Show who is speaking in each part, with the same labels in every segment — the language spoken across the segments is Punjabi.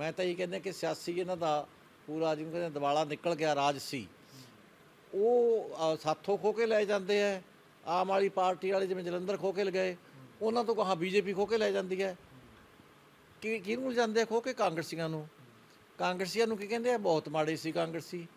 Speaker 1: ਮੈਂ ਤਾਂ ਇਹ ਕਹਿੰਦਾ ਕਿ ਸਿਆਸੀ ਇਹਨਾਂ ਦਾ ਪੂਰਾ ਜਿਹਨੂੰ ਕਹਿੰਦੇ ਦਿਵਾਲਾ ਨਿਕਲ ਗਿਆ ਰਾਜ ਸੀ। ਉਹ ਸਾਥੋਂ ਖੋ ਕੇ ਲੈ ਜਾਂਦੇ ਆ। ਆਮ ਵਾਲੀ ਪਾਰਟੀ ਵਾਲੇ ਜਿਵੇਂ ਜਲੰਧਰ ਖੋ ਕੇ ਲਗਾਏ, ਉਹਨਾਂ ਤੋਂ ਕਹਾ ਬੀਜੇਪੀ ਖੋ ਕੇ ਲੈ ਜਾਂਦੀ ਹੈ? ਕਿ, ਕਿਹਨੂੰ ਜਾਂਦੇ ਆ ਖੋ ਕੇ? ਕਾਂਗਰਸੀਆਂ ਨੂੰ। ਕਾਂਗਰਸੀਆਂ ਨੂੰ ਕੀ ਕਹਿੰਦੇ ਆ? ਬਹੁਤ ਮਾੜੇ ਸੀ ਕਾਂਗਰਸੀ।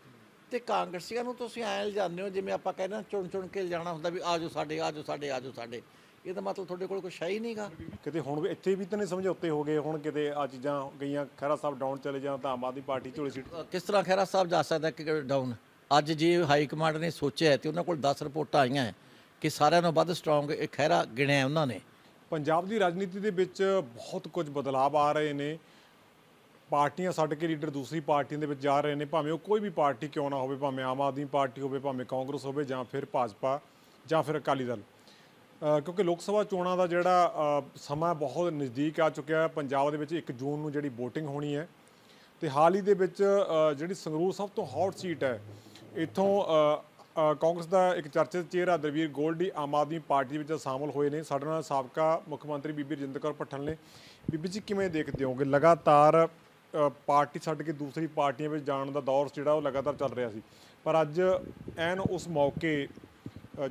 Speaker 1: ਤੇ ਕਾਂਗਰਸੀਆਂ ਨੂੰ ਤੁਸੀਂ ਐਂ ਲਿਜਾਉਂਦੇ ਹੋ, ਜਿਵੇਂ ਆਪਾਂ ਕਹਿੰਦੇ ਚੁਣ ਚੁਣ ਕੇ ਲਿਜਾਣਾ ਹੁੰਦਾ ਵੀ ਆਜੋ ਸਾਡੇ ਆਜੋ ਸਾਡੇ ਆਜੋ ਸਾਡੇ। ਇਹਦਾ ਮਤਲਬ ਤੁਹਾਡੇ ਕੋਲ ਕੁਛ ਹੈ ਹੀ ਨਹੀਂਗਾ।
Speaker 2: ਕਿਤੇ ਹੁਣ ਵੀ ਇੱਥੇ ਵੀ ਤਾਂ ਨਹੀਂ ਸਮਝੌਤੇ ਹੋ ਗਏ ਹੁਣ ਕਿਤੇ ਆ ਚੀਜ਼ਾਂ ਗਈਆਂ ਖਹਿਰਾ ਸਾਹਿਬ ਡਾਊਨ ਚਲੇ ਜਾਣ ਤਾਂ ਆਮ ਆਦਮੀ ਪਾਰਟੀ ਝੋਲੀ ਸੀਟ
Speaker 1: ਕਿਸ ਤਰ੍ਹਾਂ ਖਹਿਰਾ ਸਾਹਿਬ ਜਾ ਸਕਦਾ ਕਿ ਡਾਊਨ ਅੱਜ ਜੇ ਹਾਈ ਕਮਾਂਡ ਨੇ ਸੋਚਿਆ ਤੇ ਉਹਨਾਂ ਕੋਲ 10 ਰਿਪੋਰਟਾਂ ਆਈਆਂ ਕਿ ਸਾਰਿਆਂ ਨਾਲੋਂ ਵੱਧ ਸਟਰੋਂਗ ਇਹ ਖਹਿਰਾ ਗਿਣਿਆ ਉਹਨਾਂ ਨੇ।
Speaker 2: ਪੰਜਾਬ ਦੀ ਰਾਜਨੀਤੀ ਦੇ ਵਿੱਚ ਬਹੁਤ ਕੁਝ ਬਦਲਾਅ ਆ ਰਹੇ ਨੇ। ਪਾਰਟੀਆਂ ਛੱਡ ਕੇ ਲੀਡਰ ਦੂਸਰੀ ਪਾਰਟੀਆਂ ਦੇ ਵਿੱਚ ਜਾ ਰਹੇ ਨੇ ਭਾਵੇਂ ਉਹ ਕੋਈ ਵੀ ਪਾਰਟੀ ਕਿਉਂ ਨਾ ਹੋਵੇ ਭਾਵੇਂ ਆਮ ਆਦਮੀ ਪਾਰਟੀ ਹੋਵੇ ਭਾਵੇਂ ਕਾਂਗਰਸ ਹੋਵੇ ਜਾਂ ਫਿਰ ਭਾਜਪਾ ਜਾਂ ਫਿਰ ਅਕਾਲੀ ਦਲ। ਕਿਉਂਕਿ ਲੋਕ ਸਭਾ ਚੋਣਾਂ ਦਾ ਜਿਹੜਾ ਸਮਾਂ ਬਹੁਤ ਨਜ਼ਦੀਕ ਆ ਚੁੱਕਿਆ ਹੈ। ਪੰਜਾਬ ਦੇ ਵਿੱਚ 1 ਜੂਨ ਨੂੰ ਜਿਹੜੀ VOTING ਹੋਣੀ ਹੈ ਤੇ ਹਾਲ ਹੀ ਦੇ ਵਿੱਚ ਜਿਹੜੀ ਸੰਗਰੂਰ ਸਭ ਤੋਂ ਹੌਟ ਸੀਟ ਹੈ, ਇੱਥੋਂ ਕਾਂਗਰਸ ਦਾ ਇੱਕ ਚਰਚਿਤ ਚਿਹਰਾ ਦਰਵੀਰ ਗੋਲਡੀ ਆਮ ਆਦਮੀ ਪਾਰਟੀ ਵਿੱਚ ਸ਼ਾਮਲ ਹੋਏ ਨੇ। ਸਾਡੇ ਨਾਲ ਸਾਬਕਾ ਮੁੱਖ ਮੰਤਰੀ ਬੀਬੀ ਰਜਿੰਦਰ ਕੌਰ ਭੱਠਲ ਨੇ। ਬੀਬੀ ਜੀ, ਕਿਵੇਂ ਦੇਖਦੇ ਹੋਗੇ? ਲਗਾਤਾਰ ਪਾਰਟੀ ਛੱਡ ਕੇ ਦੂਸਰੀ ਪਾਰਟੀਆਂ ਵਿੱਚ ਜਾਣ ਦਾ ਦੌਰ ਜਿਹੜਾ ਉਹ ਲਗਾਤਾਰ ਚੱਲ ਰਿਹਾ ਸੀ। ਪਰ ਅੱਜ ਐਨ ਉਸ ਮੌਕੇ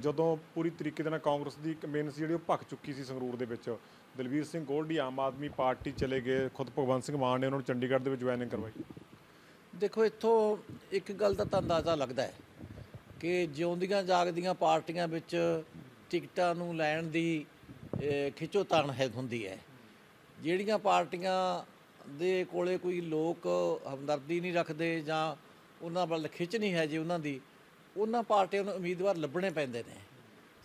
Speaker 2: ਜਦੋਂ ਪੂਰੀ ਤਰੀਕੇ ਦੇ ਨਾਲ ਕਾਂਗਰਸ ਦੀ ਕਮੇਨ ਸੀ ਜਿਹੜੀ ਉਹ ਭੱਖ ਚੁੱਕੀ ਸੀ ਸੰਗਰੂਰ ਦੇ ਵਿੱਚ। ਦਲਵੀਰ ਸਿੰਘ ਗੋਲਡੀ ਆਮ ਆਦਮੀ ਪਾਰਟੀ ਚਲੇ ਗਏ। ਖੁਦ ਭਗਵੰਤ ਸਿੰਘ ਮਾਨ ਨੇ ਉਹਨਾਂ ਨੂੰ ਚੰਡੀਗੜ੍ਹ ਦੇ ਵਿੱਚ ਜੁਆਇਨਿੰਗ ਕਰਵਾਈ।
Speaker 1: ਦੇਖੋ ਇੱਥੋਂ ਇੱਕ ਗੱਲ ਦਾ ਤਾਂ ਅੰਦਾਜ਼ਾ ਲੱਗਦਾ ਹੈ ਕਿ ਜਿਉਂਦੀਆਂ ਜਾਗਦੀਆਂ ਪਾਰਟੀਆਂ ਵਿੱਚ ਟਿਕਟਾਂ ਨੂੰ ਲੈਣ ਦੀ ਅਹ, ਖਿੱਚੋਤਾਣ ਹੈ ਹੁੰਦੀ ਹੈ। ਜਿਹੜੀਆਂ ਪਾਰਟੀਆਂ ਦੇ ਕੋਲੇ ਕੋਈ ਲੋਕ ਹਮਦਰਦੀ ਨਹੀਂ ਰੱਖਦੇ ਜਾਂ ਉਹਨਾਂ ਵੱਲ ਖਿੱਚ ਨਹੀਂ ਹੈ ਜੀ ਉਹਨਾਂ ਦੀ ਉਹਨਾਂ ਪਾਰਟੀਆਂ ਨੂੰ ਉਮੀਦਵਾਰ ਲੱਭਣੇ ਪੈਂਦੇ ਨੇ।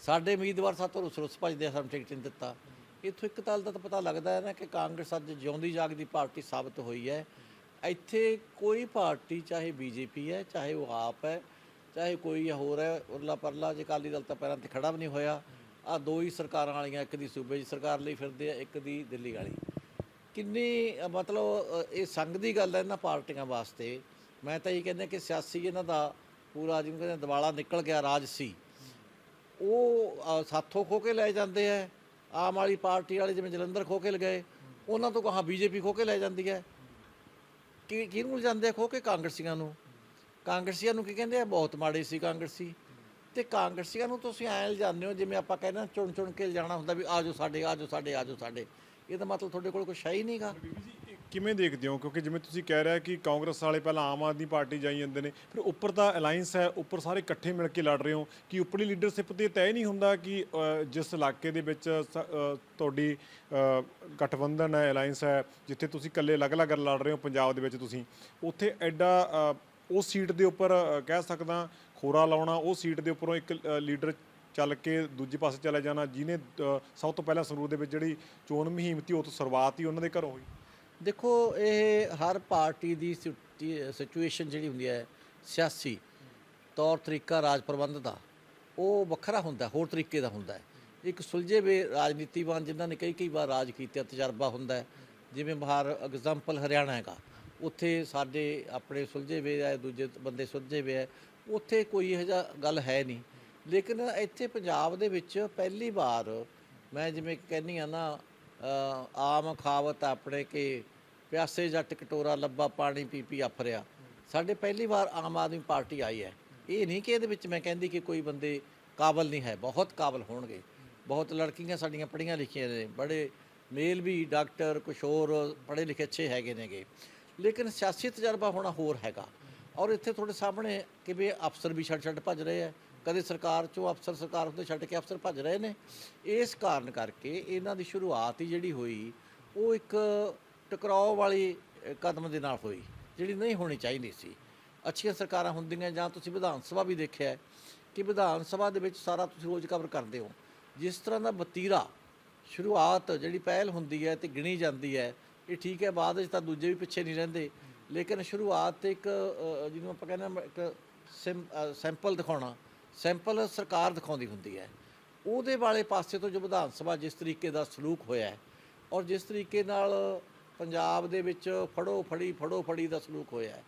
Speaker 1: ਸਾਡੇ ਉਮੀਦਵਾਰ ਸਾਤੋਂ ਰੁੱਸ ਰੁੱਸ ਭੱਜਦੇ ਸਾਨੂੰ ਟਿਕਟ ਨਹੀਂ ਦਿੱਤਾ। ਇੱਥੋਂ ਇੱਕ ਗੱਲ ਦਾ ਤਾਂ ਪਤਾ ਲੱਗਦਾ ਹੈ ਨਾ ਕਿ ਕਾਂਗਰਸ ਅੱਜ ਜਿਉਂਦੀ ਜਾਗਦੀ ਪਾਰਟੀ ਸਾਬਤ ਹੋਈ ਹੈ। ਇੱਥੇ ਕੋਈ ਪਾਰਟੀ, ਚਾਹੇ ਬੀਜੇਪੀ ਹੈ, ਚਾਹੇ ਉਹ ਆਪ ਹੈ, ਚਾਹੇ ਕੋਈ ਹੋਰ ਹੈ, ਉਰਲਾ ਪਰਲਾ, ਜੇ ਅਕਾਲੀ ਦਲ ਤਾਂ ਪੈਰਾਂ ਤੇ ਖੜਾ ਵੀ ਨਹੀਂ ਹੋਇਆ। ਆ ਦੋ ਹੀ ਸਰਕਾਰਾਂ ਵਾਲੀਆਂ, ਇੱਕ ਦੀ ਸੂਬੇ ਦੀ ਸਰਕਾਰ ਲਈ ਫਿਰਦੇ ਆ, ਇੱਕ ਦੀ ਦਿੱਲੀ ਵਾਲੀ। ਕਿੰਨੀ, ਮਤਲਬ, ਇਹ ਸੰਗ ਦੀ ਗੱਲ ਹੈ ਇਹਨਾਂ ਪਾਰਟੀਆਂ ਵਾਸਤੇ। ਮੈਂ ਤਾਂ ਇਹ ਕਹਿੰਦਾ ਕਿ ਸਿਆਸੀ ਇਹਨਾਂ ਦਾ ਪੂਰਾ ਜਿਹਨੂੰ ਕਹਿੰਦੇ ਦਿਵਾਲਾ ਨਿਕਲ ਗਿਆ ਰਾਜ ਸੀ। ਉਹ ਅ, ਸਾਥੋਂ ਖੋ ਕੇ ਲੈ ਜਾਂਦੇ ਹੈ ਆਮ ਵਾਲੀ ਪਾਰਟੀ ਵਾਲੇ ਜਿਵੇਂ ਜਲੰਧਰ ਖੋ ਕੇ ਲਗਾਏ ਉਹਨਾਂ ਤੋਂ ਕਹਾ ਬੀਜੇਪੀ ਖੋ ਕੇ ਲੈ ਜਾਂਦੀ ਹੈ। ਕਿ ਕਿਹਨੂੰ ਜਾਂਦੇ ਆ ਖੋ ਕੇ? ਕਾਂਗਰਸੀਆਂ ਨੂੰ। ਕਾਂਗਰਸੀਆਂ ਨੂੰ ਕੀ ਕਹਿੰਦੇ ਆ? ਬਹੁਤ ਮਾੜੇ ਸੀ ਕਾਂਗਰਸੀ। ਤੇ ਕਾਂਗਰਸੀਆਂ ਨੂੰ ਤੁਸੀਂ ਐਂ ਲਿਜਾਂਦੇ ਹੋ ਜਿਵੇਂ ਆਪਾਂ ਕਹਿੰਦੇ ਹਾਂ ਚੁਣ ਚੁਣ ਕੇ ਲਿਜਾਣਾ ਹੁੰਦਾ ਵੀ ਆਜੋ ਸਾਡੇ ਆਜੋ ਸਾਡੇ ਆਜੋ ਸਾਡੇ। ਇਹਦਾ ਮਤਲਬ ਤੁਹਾਡੇ ਕੋਲ ਕੁਛ ਹੈ ਹੀ ਨਹੀਂਗਾ।
Speaker 2: ਕਿਵੇਂ ਦੇਖਦੇ ਹੋ? ਕਿਉਂਕਿ ਜਿਵੇਂ ਤੁਸੀਂ ਕਹਿ ਰਿਹਾ ਕਿ ਕਾਂਗਰਸ ਵਾਲੇ ਪਹਿਲਾਂ ਆਮ ਆਦਮੀ ਪਾਰਟੀ ਜਾਈ ਜਾਂਦੇ ਨੇ ਫਿਰ ਉੱਪਰ ਤਾਂ ਅਲਾਈਅੰਸ ਹੈ ਉੱਪਰ ਸਾਰੇ ਇਕੱਠੇ ਮਿਲ ਕੇ ਲੜ ਰਹੇ ਹੋ। ਕਿ ਉੱਪਰਲੀ ਲੀਡਰਸ਼ਿਪ ਤੇ ਤੈਅ ਨਹੀਂ ਹੁੰਦਾ ਕਿ ਜਿਸ ਇਲਾਕੇ ਦੇ ਵਿੱਚ ਸ- ਤੁਹਾਡੀ ਗਠਬੰਧਨ ਹੈ ਅਲਾਈਅੰਸ ਹੈ ਜਿੱਥੇ ਤੁਸੀਂ ਇਕੱਲੇ ਅਲੱਗ-ਅਲੱਗ ਲੜ ਰਹੇ ਹੋ ਪੰਜਾਬ ਦੇ ਵਿੱਚ ਤੁਸੀਂ ਉੱਥੇ ਐਡਾ ਅ, ਉਸ ਸੀਟ ਦੇ ਉੱਪਰ ਕਹਿ ਸਕਦਾ ਖੋਰਾ ਲਾਉਣਾ ਉਹ ਸੀਟ ਦੇ ਉੱਪਰੋਂ ਇੱਕ ਅ, ਲੀਡਰ ਚੱਲ ਕੇ ਦੂਜੇ ਪਾਸੇ ਚਲਾ ਜਾਣਾ ਜਿਹਨੇ ਸਭ ਤੋਂ ਪਹਿਲਾਂ ਸੰਗਰੂਰ ਦੇ ਵਿੱਚ ਜਿਹੜੀ ਚੋਣ ਮੁਹਿੰਮ ਸੀ ਉਹ ਤੋਂ ਸ਼ੁਰੂਆਤ ਹੀ ਉਹਨਾਂ ਦੇ ਘਰੋਂ ਹੋਈ।
Speaker 1: ਦੇਖੋ, ਇਹ ਹਰ ਪਾਰਟੀ ਦੀ ਸਿਚੁਏਸ਼ਨ ਜਿਹੜੀ ਹੁੰਦੀ ਹੈ, ਸਿਆਸੀ ਤੌਰ ਤਰੀਕਾ ਰਾਜ ਪ੍ਰਬੰਧ ਦਾ, ਉਹ ਵੱਖਰਾ ਹੁੰਦਾ, ਹੋਰ ਤਰੀਕੇ ਦਾ ਹੁੰਦਾ ਹੈ। ਇੱਕ ਸੁਲਝੇ ਵੇ ਰਾਜਨੀਤੀਵਾਨ ਜਿਨ੍ਹਾਂ ਨੇ ਕਈ ਕਈ ਵਾਰ ਰਾਜ ਕੀਤਾ ਤਜਰਬਾ ਹੁੰਦਾ ਜਿਵੇਂ ਬਾਹਰ ਐਗਜ਼ਾਮਪਲ ਹਰਿਆਣਾ ਹੈਗਾ, ਉੱਥੇ ਸਾਡੇ ਆਪਣੇ ਸੁਲਝੇ ਵੇ ਹੈ ਦੂਜੇ ਬੰਦੇ ਸੁਲਝੇ ਵੇ ਹੈ ਉੱਥੇ ਕੋਈ ਇਹੋ ਜਿਹਾ ਗੱਲ ਹੈ ਨਹੀਂ। ਲੇਕਿਨ ਇੱਥੇ ਪੰਜਾਬ ਦੇ ਵਿੱਚ ਪਹਿਲੀ ਵਾਰ ਮੈਂ ਜਿਵੇਂ ਕਹਿੰਨੀ ਆ ਨਾ ਆਮ ਖਾਵਤ ਆਪਣੇ ਕਿ ਪਿਆਸੇ ਜੱਟ ਕਟੋਰਾ ਲੱਭਾ, ਪਾਣੀ ਪੀ ਪੀ ਅਫਰਿਆ ਸਾਡੇ ਪਹਿਲੀ ਵਾਰ ਆਮ ਆਦਮੀ ਪਾਰਟੀ ਆਈ ਹੈ। ਇਹ ਨਹੀਂ ਕਿ ਇਹਦੇ ਵਿੱਚ ਮੈਂ ਕਹਿੰਦੀ ਕਿ ਕੋਈ ਬੰਦੇ ਕਾਬਲ ਨਹੀਂ ਹੈ। ਬਹੁਤ ਕਾਬਲ ਹੋਣਗੇ। ਬਹੁਤ ਲੜਕੀਆਂ ਸਾਡੀਆਂ ਪੜ੍ਹੀਆਂ ਲਿਖੀਆਂ ਨੇ। ਬੜੇ ਮੇਲ ਵੀ ਡਾਕਟਰ ਕੁਛ ਹੋਰ ਪੜ੍ਹੇ ਲਿਖੇ ਅੱਛੇ ਹੈਗੇ ਨੇਗੇ। ਲੇਕਿਨ ਸਿਆਸੀ ਤਜਰਬਾ ਹੋਣਾ ਹੋਰ ਹੈਗਾ। ਔਰ ਇੱਥੇ ਤੁਹਾਡੇ ਸਾਹਮਣੇ ਕਿ ਵੀ ਅਫਸਰ ਵੀ ਛੱਡ ਛੱਡ ਭੱਜ ਰਹੇ ਆ ਕਦੇ ਸਰਕਾਰ ਚੋਂ ਅਫਸਰ ਸਰਕਾਰ ਹੁੰਦੇ ਛੱਡ ਕੇ ਅਫਸਰ ਭੱਜ ਰਹੇ ਨੇ। ਇਸ ਕਾਰਨ ਕਰਕੇ ਇਹਨਾਂ ਦੀ ਸ਼ੁਰੂਆਤ ਹੀ ਜਿਹੜੀ ਹੋਈ, ਉਹ ਇੱਕ ਟਕਰਾਓ ਵਾਲੀ ਕਦਮ ਦੇ ਨਾਲ ਹੋਈ, ਜਿਹੜੀ ਨਹੀਂ ਹੋਣੀ ਚਾਹੀਦੀ ਸੀ। ਅੱਛੀਆਂ ਸਰਕਾਰਾਂ ਹੁੰਦੀਆਂ ਜਾਂ ਤੁਸੀਂ ਵਿਧਾਨ ਸਭਾ ਵੀ ਦੇਖਿਆ ਕਿ ਵਿਧਾਨ ਸਭਾ ਦੇ ਵਿੱਚ ਸਾਰਾ ਤੁਸੀਂ ਰੋਜ਼ ਕਵਰ ਕਰਦੇ ਹੋ। ਜਿਸ ਤਰ੍ਹਾਂ ਦਾ ਬਤੀਰਾ, ਸ਼ੁਰੂਆਤ ਜਿਹੜੀ ਪਹਿਲ ਹੁੰਦੀ ਹੈ ਤੇ ਗਿਣੀ ਜਾਂਦੀ ਹੈ, ਇਹ ਠੀਕ ਹੈ, ਬਾਅਦ ਵਿੱਚ ਤਾਂ ਦੂਜੇ ਵੀ ਪਿੱਛੇ ਨਹੀਂ ਰਹਿੰਦੇ। ਲੇਕਿਨ ਸ਼ੁਰੂਆਤ ਇੱਕ ਜਿਹਨੂੰ ਆਪਾਂ ਕਹਿੰਦੇ ਇੱਕ ਸਿੰ- ਸੈਂਪਲ ਦਿਖਾਉਣਾ ਸੈਂਪਲ ਸਰਕਾਰ ਦਿਖਾਉਂਦੀ ਹੁੰਦੀ ਹੈ। ਉਹਦੇ ਵਾਲੇ ਪਾਸੇ ਤੋਂ ਜੋ ਵਿਧਾਨ ਸਭਾ ਜਿਸ ਤਰੀਕੇ ਦਾ ਸਲੂਕ ਹੋਇਆ ਹੈ ਔਰ ਜਿਸ ਤਰੀਕੇ ਨਾਲ ਪੰਜਾਬ ਦੇ ਵਿੱਚ ਫੜੋ ਫੜੀ ਫੜੋ ਫੜੀ ਦਾ ਸਲੂਕ ਹੋਇਆ ਹੈ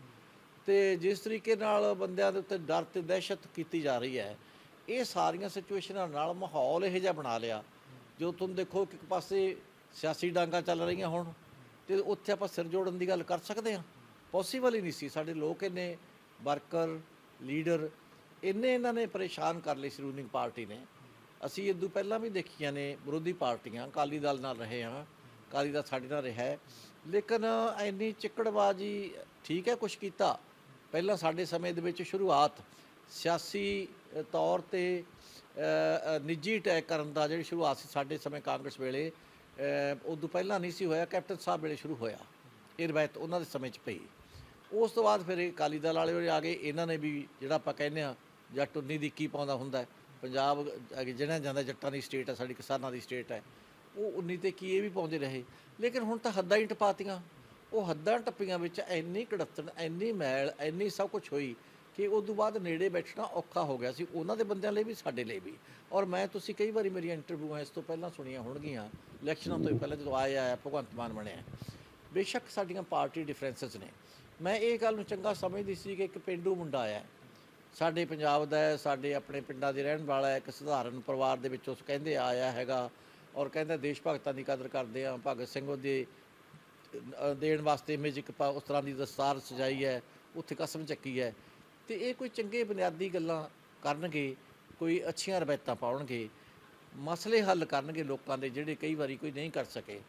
Speaker 1: ਤੇ ਜਿਸ ਤਰੀਕੇ ਨਾਲ ਬੰਦਿਆਂ ਦੇ ਉੱਤੇ ਡਰ ਤੇ ਦਹਿਸ਼ਤ ਕੀਤੀ ਜਾ ਰਹੀ ਹੈ, ਇਹ ਸਾਰੀਆਂ ਸਿਚੁਏਸ਼ਨਾਂ ਨਾਲ ਮਾਹੌਲ ਇਹੋ ਜਿਹਾ ਬਣਾ ਲਿਆ। ਜੋ ਤੁਸੀਂ ਦੇਖੋ ਕਿ ਇੱਕ ਪਾਸੇ ਸਿਆਸੀ ਡਾਂਗਾ ਚੱਲ ਰਹੀਆਂ ਹੁਣ ਤੇ ਉੱਥੇ ਆਪਾਂ ਸਿਰ ਜੋੜਨ ਦੀ ਗੱਲ ਕਰ ਸਕਦੇ ਹਾਂ। ਪੋਸੀਬਲ ਹੀ ਨਹੀਂ ਸੀ। ਸਾਡੇ ਲੋਕ ਇਹਨੇ ਵਰਕਰ ਲੀਡਰ ਇੰਨੇ ਇਹਨਾਂ ਨੇ ਪਰੇਸ਼ਾਨ ਕਰ ਲਈ ਸੀ ਰੂਲਿੰਗ ਪਾਰਟੀ ਨੇ। ਅਸੀਂ ਇਦੋਂ ਪਹਿਲਾਂ ਵੀ ਦੇਖੀਆਂ ਨੇ ਵਿਰੋਧੀ ਪਾਰਟੀਆਂ, ਅਕਾਲੀ ਦਲ ਨਾਲ ਰਹੇ ਹਾਂ, ਅਕਾਲੀ ਦਲ ਸਾਡੇ ਨਾਲ ਰਿਹਾ ਲੇਕਿਨ ਇੰਨੀ ਚਿੱਕੜਬਾਜੀ ਠੀਕ ਹੈ ਕੁਝ ਕੀਤਾ। ਪਹਿਲਾਂ ਸਾਡੇ ਸਮੇਂ ਦੇ ਵਿੱਚ ਸ਼ੁਰੂਆਤ ਸਿਆਸੀ ਤੌਰ ਤੇ ਨਿੱਜੀ ਅਟੈਕ ਕਰਨ ਦਾ ਜਿਹੜੀ ਸ਼ੁਰੂਆਤ ਸੀ ਸਾਡੇ ਸਮੇਂ ਕਾਂਗਰਸ ਵੇਲੇ ਉਦੋਂ ਪਹਿਲਾਂ ਨਹੀਂ ਸੀ ਹੋਇਆ, ਕੈਪਟਨ ਸਾਹਿਬ ਵੇਲੇ ਸ਼ੁਰੂ ਹੋਇਆ। ਇਹ ਰਵਾਇਤ ਉਹਨਾਂ ਦੇ ਸਮੇਂ 'ਚ ਪਈ। ਉਸ ਤੋਂ ਬਾਅਦ ਫਿਰ ਅਕਾਲੀ ਦਲ ਵਾਲੇ ਉਰੇ ਆ ਗਏ। ਇਹਨਾਂ ਨੇ ਵੀ ਜਿਹੜਾ ਆਪਾਂ ਕਹਿੰਦੇ ਆ ਜੱਟ ਉਨੀ ਦੀ ਕੀ ਪਾਉਂਦਾ ਹੁੰਦਾ ਪੰਜਾਬ ਅੱਗੇ ਜਿਹੜਾ ਜਾਂਦਾ, ਜੱਟਾਂ ਦੀ ਸਟੇਟ ਹੈ ਸਾਡੀ ਕਿਸਾਨਾਂ ਦੀ ਸਟੇਟ ਹੈ ਉਹ ਉਨੀ ਤੇ ਕੀ ਇਹ ਵੀ ਪਾਉਂਦੇ ਰਹੇ? ਲੇਕਿਨ ਹੁਣ ਤਾਂ ਹੱਦਾਂ ਹੀ ਟਪਾਤੀਆਂ। ਉਹ ਹੱਦਾਂ ਟੱਪੀਆਂ ਵਿੱਚ ਇੰਨੀ ਕੜੱਤਣ, ਇੰਨੀ ਮੈਲ, ਇੰਨੀ ਸਭ ਕੁਝ ਹੋਈ ਕਿ ਉਸ ਤੋਂ ਬਾਅਦ ਨੇੜੇ ਬੈਠਣਾ ਔਖਾ ਹੋ ਗਿਆ ਸੀ। ਉਹਨਾਂ ਦੇ ਬੰਦਿਆਂ ਲਈ ਵੀ, ਸਾਡੇ ਲਈ ਵੀ। ਔਰ ਮੈਂ ਤੁਸੀਂ ਕਈ ਵਾਰੀ ਮੇਰੀਆਂ ਇੰਟਰਵਿਊਆਂ ਇਸ ਤੋਂ ਪਹਿਲਾਂ ਸੁਣੀਆਂ ਹੋਣਗੀਆਂ। ਇਲੈਕਸ਼ਨਾਂ ਤੋਂ ਪਹਿਲਾਂ ਜਦੋਂ ਆਇਆ ਆਇਆ, ਭਗਵੰਤ ਮਾਨ ਬਣਿਆ। ਬੇਸ਼ੱਕ ਸਾਡੀਆਂ ਪਾਰਟੀ ਡਿਫਰੈਂਸਸ ਨੇ। ਮੈਂ ਇਹ ਗੱਲ ਨੂੰ ਚੰਗਾ ਸਮਝਦੀ ਸੀ ਕਿ ਇੱਕ ਪਿੰਡੂ ਮੁੰਡਾ ਆਇਆ। ਸਾਡੇ ਪੰਜਾਬ ਦਾ ਹੈ, ਸਾਡੇ ਆਪਣੇ ਪਿੰਡਾਂ ਦੇ ਰਹਿਣ ਵਾਲਾ ਹੈ, ਇੱਕ ਸਧਾਰਨ ਪਰਿਵਾਰ ਦੇ ਵਿੱਚੋਂ ਕਹਿੰਦੇ ਆਇਆ ਹੈਗਾ ਔਰ ਕਹਿੰਦਾ ਦੇਸ਼ ਭਗਤਾਂ ਦੀ ਕਦਰ ਕਰਦੇ ਆ ਭਗਤ ਸਿੰਘ ਉਹਦੇ ਦੇਣ ਵਾਸਤੇ ਮਿਊਜ਼ਿਕ ਪਾ- ਉਸ ਤਰ੍ਹਾਂ ਦੀ ਦਸਤਾਰ ਸਜਾਈ ਹੈ, ਉੱਥੇ ਕਸਮ ਚੱਕੀ ਹੈ। ਤੇ ਇਹ ਕੋਈ ਚੰਗੇ ਬੁਨਿਆਦੀ ਗੱਲਾਂ ਕਰਨਗੇ, ਕੋਈ ਅੱਛੀਆਂ ਰਵਾਇਤਾਂ ਪਾਉਣਗੇ, ਮਸਲੇ ਹੱਲ ਕਰਨਗੇ ਲੋਕਾਂ ਦੇ ਜਿਹੜੇ ਕਈ ਵਾਰੀ ਕੋਈ ਨਹੀਂ ਕਰ ਸਕੇ।